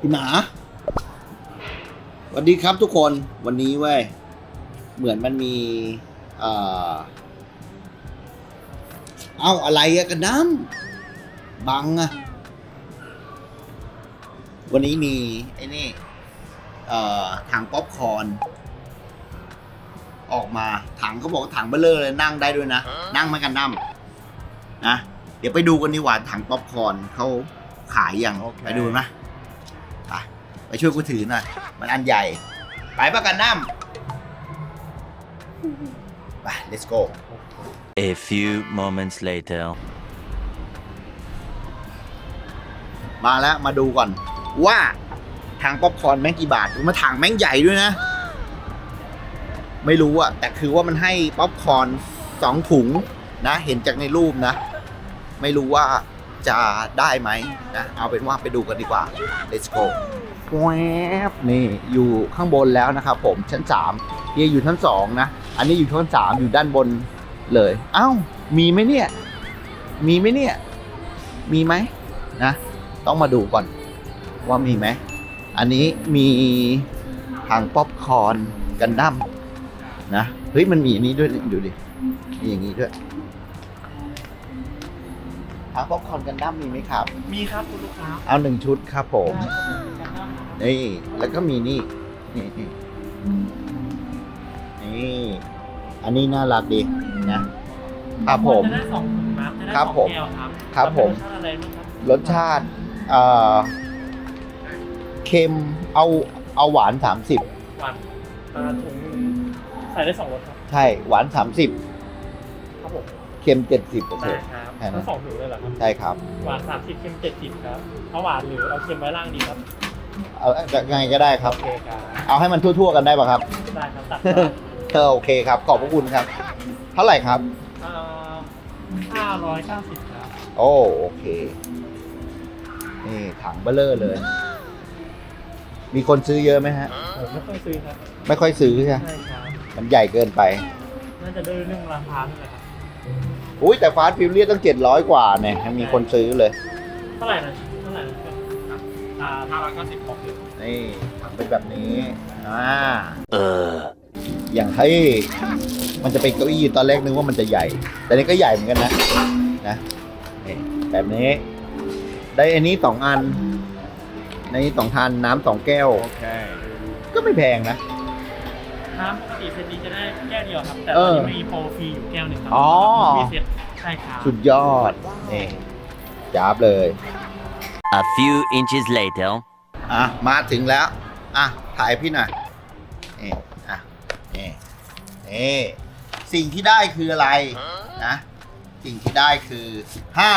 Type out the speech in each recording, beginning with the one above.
พี่หมาสวัสดีครับทุกคนวันนี้เว้ยเหมือนมันมีเอ่อเอ้าอะไรอะกันน้ำบังอะวันนี้มีไอ้นี่เอ่อถังป๊อปคอร์นออกมาถังเขาบอกว่าถังเบลเลอร์เลยนั่งได้ด้วยนะ นั่งไม่กันน้ำนะเดี๋ยวไปดูกันดีกว่าถังป๊อปคอร์นเขาขายยังโอเคไปดูนะไป ไปช่วยกูถือหน่อย มันอันใหญ่ ไปประกันน้ำไป let's go A few moments later. มาแล้วมาดูก่อน ว่าถังป๊อปคอร์นแม่งกี่บาทมาถังแม่งใหญ่ด้วยนะ ไม่รู้อะแต่คือว่ามันให้ป๊อปคอร์นสองถุงนะ เห็นจากในรูปนะ ไม่รู้ว่าจะได้ไหมนะ เอาเป็นว่าไปดูกันดีกว่า let's go แวบนี่อยู่ข้างบนแล้วนะครับผมชั้นสามเฮียอยู่ชั้นสองนะ อันนี้อยู่ชั้นสามอยู่ด้านบนเลยเอ้ามีไหมเนี่ย มีไหมเนี่ย มีไหมนะ ต้องมาดูก่อน ว่ามีไหม อันนี้มีถังป๊อปคอร์นกันดั้มนะ เฮ้ยมันมีอันนี้ด้วยนี่ดูดิ มีอย่างนี้ด้วยถังป๊อปคอร์นกันดั้มมีไหมครับ มีครับคุณลูกค้า เอาหนึ่งชุดครับผมได้ นี่แล้วก็มีนี่นี่นี่นี่ อันนี้น่ารักดีนะ ครับผม จะได้สองถุงน้ำจะได้ครับสองผมแก้วครับครับผม แล้วเป็นรสชาติอะไรบ้างครับรสชาติเอ่อเค็มเอาเอาหวานสามสิบหวานอ่าถุงหนึ่งใส่ได้สองรสครับใช่หวานสามสิบครับผมเค็มเจ็ดสิบโอเค ได้ครับแค่นั้น ทั้งสองถุงเลยเหรอครับ ใช่ครับ หวานสามสิบเค็มเจ็ดสิบครับเอาหวานหรือเอาเค็มไว้ล่างดีครับ เอายังไงก็ได้ครับ โอเคครับเอาให้มันทั่วๆกันได้ป่ะครับ ได้ครับตัดเออโอเคครับ ขอบพระคุณครับ เท่าไหร่ครับห้าร้อยเก้าสิบครับ โอ้โอเค นี่ถังเบลเลอร์เลย มีคนซื้อเยอะไหมฮะ ผมไม่ค่อยซื้อครับ ไม่ค่อยซื้อใช่ไหมใช่ครับ มันใหญ่เกินไป น่าจะด้วยเรื่องราคาด้วยครับ อุ้ยแต่ฟาสต์ฟิวเรียต้องเจ็ดร้อยกว่าเนี่ยยังมีคนซื้อเลย เท่าไหร่นะเท่าไหร่นะครับอ่าห้าร้อยเก้าสิบของเดือนนี่ถังเป็นแบบนี้อ่า Uh. อย่างที่มันจะเป็นเก้าอี้ตอนแรกนึกว่ามันจะใหญ่ แต่นี่ก็ใหญ่เหมือนกันนะนะนี่แบบนี้ ได้อันนี้สองอัน ในนี้สองทันน้ำสองแก้ว Okay. ก็ไม่แพงนะ น้ำปกติเซตนี้จะได้แก้วเดียวครับ แต่เอตอนอนี้มีโปรฟรีอยู่แก้วหนึ่งครัอ๋อ มีเซตใช่ครับสุดยอดนี่จับเลย A few inches later. อะมาถึงแล้ว อะ ถ่ายพี่หน่อยนี่อะนี่นี่สิ่งที่ได้คืออะไรนะสิ่งที่ได้คือ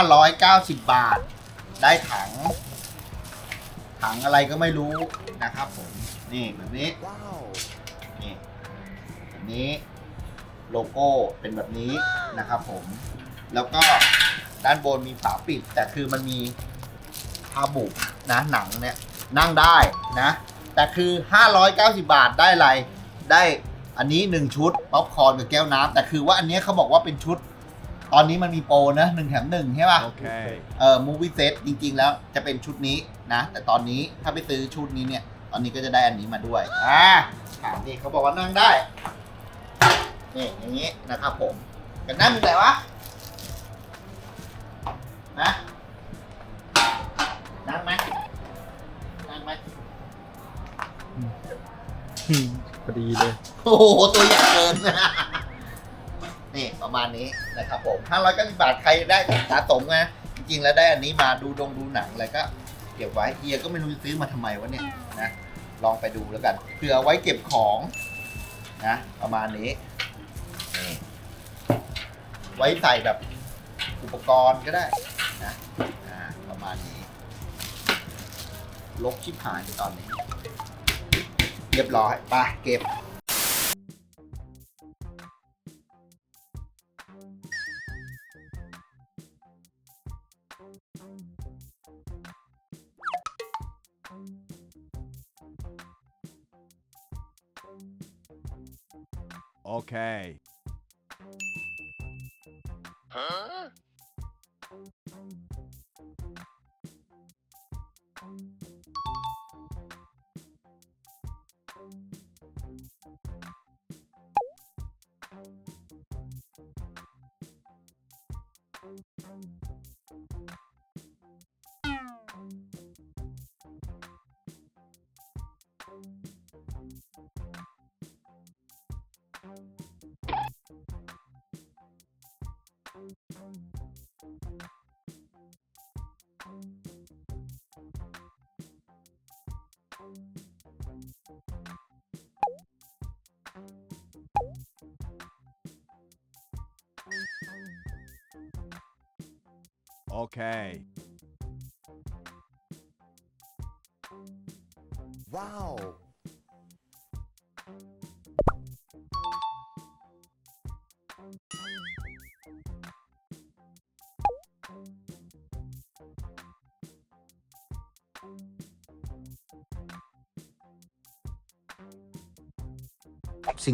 590 บาท ได้ถัง ถังอะไรก็ไม่รู้นะครับผม นี่แบบนี้นี่แบบนี้โลโก้เป็นแบบนี้นะครับผม แล้วก็ด้านบนมีฝาปิด แต่คือมันมี ผ้าบุกนะหนังเนี่ยนั่งได้นะ แต่คือ 590 บาทได้อะไรได้อันนี้ 1 ชุดป๊อปคอร์นกับแก้วน้ำแต่คือว่าอันเนี้ยเขาบอกว่าเป็นชุด ตอนนี้มันมีโปรนะหนึ่งแถมหนึ่งใช่ป่ะ Okay. เออมูวี่เซตจริง ๆ แล้วจะเป็นชุดนี้นะ แต่ตอนนี้ถ้าไปซื้อชุดนี้เนี่ยตอนนี้ก็จะได้อันนี้มาด้วยอ่าถามนี่เขาบอกว่านั่งได้นี่อย่างนี้นะครับผมกันนั่งอยู่ไหนวะนะ นั่งไหมนั่งไหมพอดีเลย โอ้โห ตัวใหญ่เกิน นี่ประมาณนี้นะครับผม590บาทใครได้สะสมนะจริงๆแล้วได้อันนี้มาดูดงดูหนังอะไรก็เก็บไว้เฮียก็ไม่รู้จะซื้อมาทำไมวะเนี่ยนะลองไปดูแล้วกันเผื่อเอาไว้เก็บของนะประมาณนี้นี่ไว้ใส่แบบอุปกรณ์ก็ได้ ลกชิบหายในตอนนี้ เรียบร้อยไปเก็บ Okay. Okay. ว้าว ซิง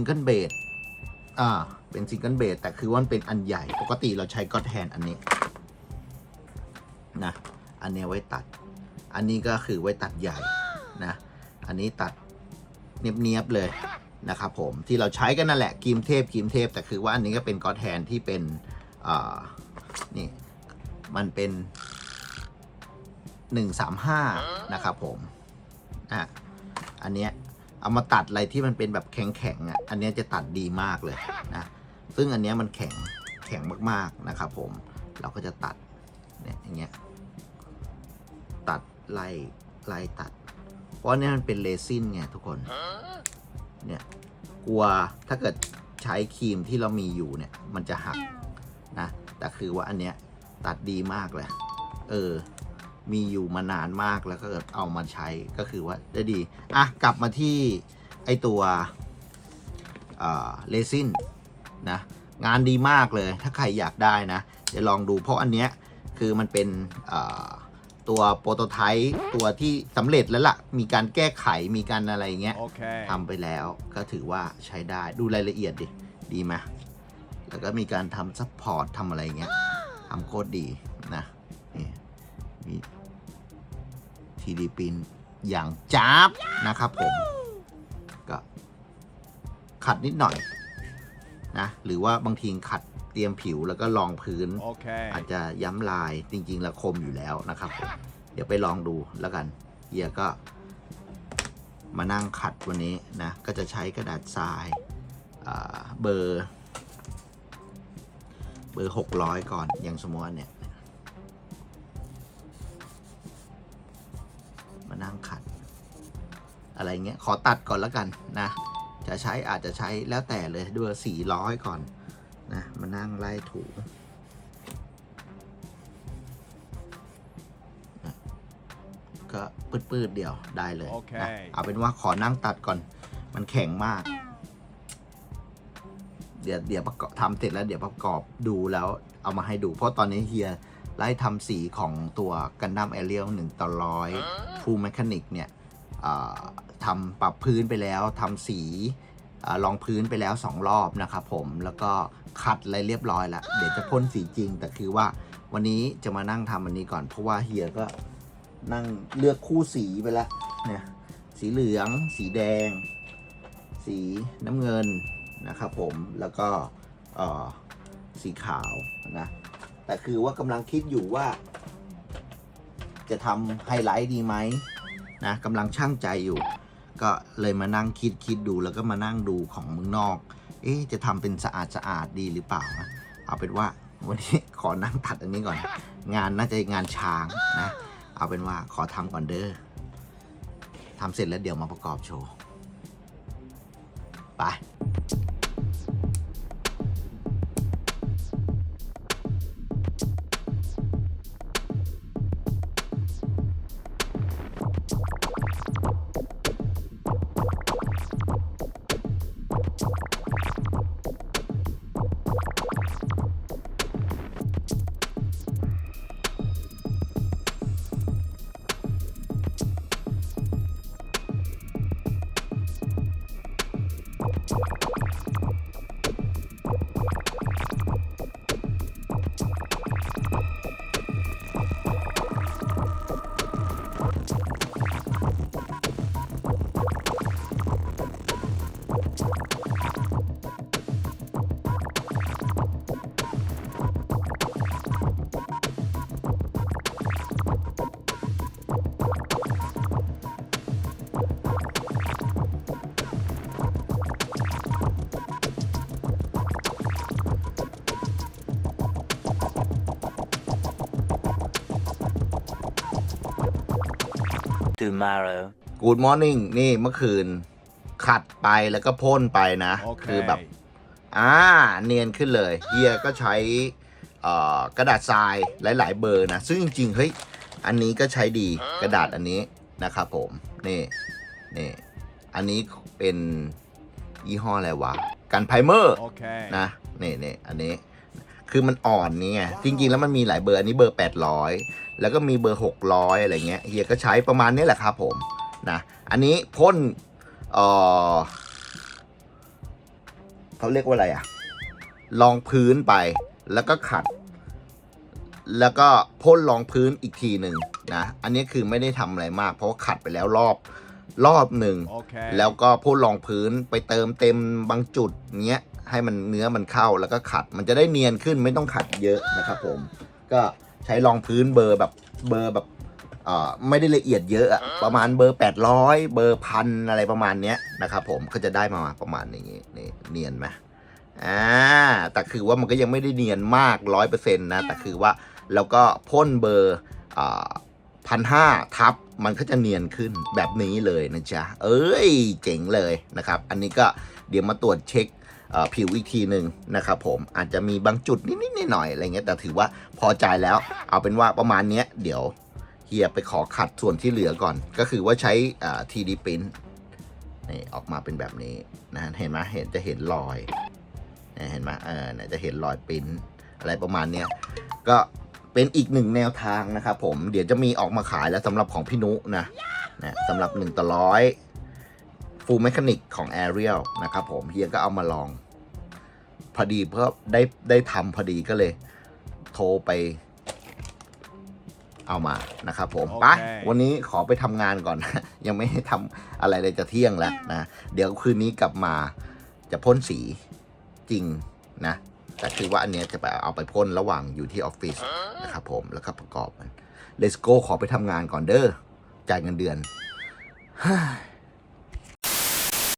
เกิลเบสอ่า เป็นซิงเกิลเบสแต่คือว่ามันเป็นอันใหญ่ ปกติเราใช้ก็อตแฮนอันนี้ นะอันนี้ไว้ตัด อันนี้ก็คือไว้ตัดใหญ่นะอันนี้ตัดเนียบๆเลยนะครับผมที่เราใช้กันนั่นแหละครีมเทพครีมเทพแต่คือว่าอันนี้ก็เป็นก็อตแฮนที่เป็นนี่มันเป็นหนึ่งสามห้านะครับผมอะอันเนี้ยเอามาตัดอะไรที่มันเป็นแบบแข็งๆอะอันเนี้ยจะตัดดีมากเลยนะซึ่งอันเนี้ยมันแข็งแข็งมากๆนะครับผมเราก็จะตัดเนี่ยอย่างเงี้ย ตัดไล่ไล่ตัด เพราะเนี่ยมันเป็นเรซินไงทุกคน เนี่ย กลัวถ้าเกิดใช้ครีมที่เรามีอยู่เนี่ย มันจะหักนะ แต่คือว่าอันเนี้ยตัดดีมากเลย เออ มีอยู่มานานมากแล้วก็เกิดเอามาใช้ก็คือว่าได้ดี อะ กลับมาที่ไอตัวเรซินนะ งานดีมากเลย ถ้าใครอยากได้นะ เดี๋ยวลองดูเพราะอันเนี้ยคือมันเป็นเอ่อ ตัวโปรโตไทป์ตัวที่สำเร็จแล้วล่ะ มีการแก้ไขมีการอะไรเงี้ย Okay. ทำไปแล้วก็ถือว่าใช้ได้ดูรายละเอียดดิ ดีไหมแล้วก็มีการทำซัพพอร์ตทำอะไรเงี้ยทำโคตรดีนะนี่มีทีดีปินอย่างจ้าบนะครับผม ก็ขัดนิดหน่อยนะหรือว่าบางทีขัดเตรียมผิวแล้วก็ลองพื้น Okay. อาจจะย้ำลายจริงๆแล้วคมอยู่แล้วนะครับผมเดี๋ยวไปลองดูแล้วกันเฮียก็ มานั่งขัดวันนี้นะ ก็จะใช้กระดาษทรายอ่าเบอร์ เบอร์หกร้อยก่อนอย่างสมมติว่าเนี่ยมานั่งขัด อะไรเงี้ยขอตัดก่อนแล้วกันนะ จะใช้อาจจะใช้แล้วแต่เลยด้วยสี่ร้อยก่อน นะมานั่งไล่ถูนะก็ปืดๆเดียวได้เลยโอเคนะเอาเป็นว่าขอนั่งตัดก่อน มันแข็งมาก เดี๋ยวเดี๋ยวประกอบทำเสร็จแล้วเดี๋ยวประกอบดูแล้วเอามาให้ดู เพราะตอนนี้เฮียไล่ทำสีของตัวกันดั้มแอเรียลหนึ่งต่อร้อยฟูลแมคานิกเนี่ยอ่าทำปรับพื้นไปแล้วทำสี ลองพื้นไปแล้ว 2 รอบนะครับผมแล้วก็ขัดอะไรเรียบร้อยแล้วเดี๋ยวจะพ่นสีจริง แต่คือว่าวันนี้จะมานั่งทำอันนี้ก่อน เพราะว่าเฮียก็นั่งเลือกคู่สีไปแล้วเนี่ยสีเหลือง สีแดง สีน้ำเงินนะครับผมแล้วก็สีขาวนะแต่คือว่ากำลังคิดอยู่ว่า จะทำไฮไลท์ดีไหมนะกำลังช่างใจอยู่ ก็เลยมานั่งคิดคิดดูแล้วก็มานั่งดูของเมืองนอก เอ๊ะจะทำเป็นสะอาดสะอาดดีหรือเปล่านะเอาเป็นว่าวันนี้ขอนั่งตัดอันนี้ก่อน งานน่าจะงานช้างนะ เอาเป็นว่าขอทำก่อนเด้อทำเสร็จแล้วเดี๋ยวมาประกอบโชว์ ไป tomorrow. Good morning นี่เมื่อคืน ขัดไปแล้วก็พ่นไปนะคือแบบ Okay. อ่า เนียนขึ้นเลย เฮียก็ใช้เอ่อกระดาษทรายหลาย ๆ เบอร์นะ ซึ่งจริงๆ เฮ้ย อันนี้ก็ใช้ดีกระดาษอันนี้นะครับผม นี่ นี่ อันนี้เป็นยี่ห้ออะไรวะ กันไพเมอร์ Okay. นะ นี่นี่อันนี้ คือมันอ่อนนี่ไงจริง ๆ แล้วมันมีหลายเบอร์อันนี้เบอร์ 800 แล้วก็มีเบอร์ 600 อะไรเงี้ยเฮียก็ใช้ประมาณนี้แหละครับผมนะอันนี้พ่นเออเขาเรียกว่าอะไรอะรองพื้นไปแล้วก็ขัด แล้วก็พ่นรองพื้นอีกทีหนึ่งนะอันนี้คือไม่ได้ทำอะไรมาก เพราะว่าขัดไปแล้วรอบรอบหนึ่ง Okay. แล้วก็พ่นรองพื้นไปเติมเต็มบางจุดเงี้ย ให้มันเนื้อมันเข้าแล้วก็ขัด มันจะได้เนียนขึ้นไม่ต้องขัดเยอะนะครับผม ก็ใช้รองพื้นเบอร์แบบเบอร์แบบเออไม่ได้ละเอียดเยอะอะประมาณเบอร์ 800 เบอร์พันอะไรประมาณเนี้ยนะครับผมก็จะได้มาประมาณอย่างงี้นี่เนียนไหมอ่าแต่คือว่ามันก็ยังไม่ได้เนียนมากร้อยเปอร์เซ็นต์นะแต่คือว่าแล้วก็พ่นเบอร์อ่าพันห้าทับมันก็จะเนียนขึ้นแบบนี้เลยนะจ๊ะ เอ้ย เจ๋งเลยนะครับ อันนี้ก็เดี๋ยวมาตรวจเช็ค ผิวอีกทีหนึ่งนะครับผมอาจจะมีบางจุดนิดๆหน่อยๆอะไรเงี้ยแต่ถือว่าพอใจแล้ว เอาเป็นว่าประมาณเนี้ยเดี๋ยวเฮียไปขอขัดส่วนที่เหลือก่อน ก็คือว่าใช้ทีดีพิมพ์นี่ออกมาเป็นแบบนี้นะเห็นไหมเห็นจะเห็นรอยเห็นไหมเออจะเห็นรอยปริ้นอะไรประมาณเนี้ยก็เป็นอีกหนึ่งแนวทางนะครับผมเดี๋ยวจะมีออกมาขายแล้วสำหรับของพี่นุนะนะสำหรับ1ต่อร้อย ฟูลแมคานิกของ Ariel นะครับผมเฮียก็เอามาลอง พอดีเพื่อได้ได้ทำพอดีก็เลย โทรไป เอามานะครับผมโอเคไปวันนี้ขอไปทำงานก่อน ยังไม่ให้ทำอะไรเลยจะเที่ยงแล้วนะ เดี๋ยวคืนนี้กลับมาจะพ่นสีจริงนะแต่คือว่าอันเนี้ยจะไปเอาไปพ่นระหว่างอยู่ที่ออฟฟิศนะครับผมแล้วก็ประกอบมัน Let's go ขอไปทำงานก่อนเด้อจ่ายเงินเดือน